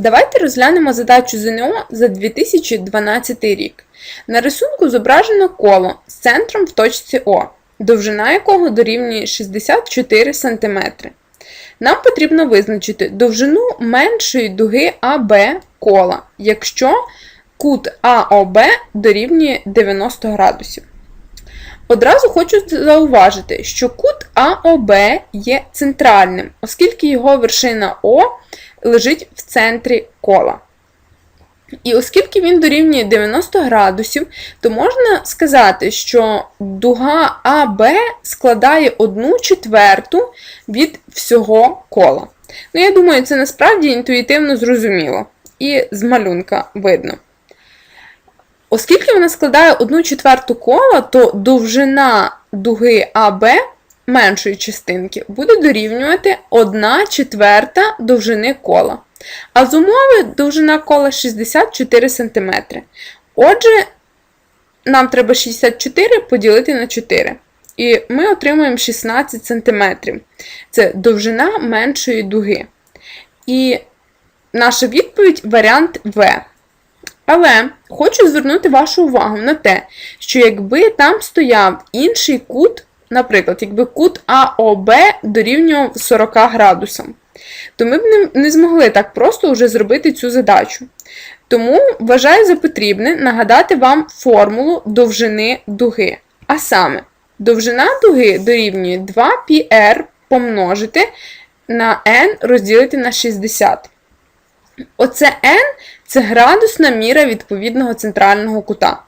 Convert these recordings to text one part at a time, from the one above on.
Давайте розглянемо задачу ЗНО за 2012 рік. На рисунку зображено коло з центром в точці О, довжина якого дорівнює 64 см. Нам потрібно визначити довжину меншої дуги АБ кола, якщо кут АОБ дорівнює 90 градусів. Одразу хочу зауважити, що кут АОБ є центральним, оскільки його вершина О лежить в центрі кола. І оскільки він дорівнює 90 градусів, то можна сказати, що дуга АБ складає 1 четверту від всього кола. Ну, я думаю, це насправді інтуїтивно зрозуміло. І з малюнка видно. Оскільки вона складає 1 четверту кола, то довжина дуги АБ меншої частинки буде дорівнювати 1 четверта довжини кола. А з умови довжина кола 64 см. Отже, нам треба 64 поділити на 4. І ми отримуємо 16 см. Це довжина меншої дуги. І наша відповідь варіант В. Але хочу звернути вашу увагу на те, що якби там стояв інший кут, наприклад, якби кут АОБ дорівнював 40 градусам, то ми б не, змогли так просто вже зробити цю задачу. Тому вважаю за потрібне нагадати вам формулу довжини дуги. А саме, довжина дуги дорівнює 2πr помножити на n розділити на 60. Оце n це градусна міра відповідного центрального кута.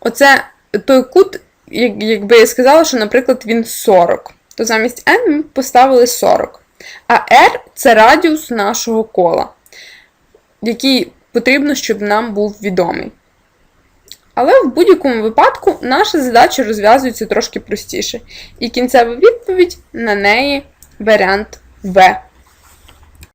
Оце той кут, якби я сказала, що, наприклад, він 40, то замість n ми поставили 40. А r це радіус нашого кола, який потрібно, щоб нам був відомий. Але в будь-якому випадку наша задача розв'язується трошки простіше. І кінцева відповідь на неї варіант В.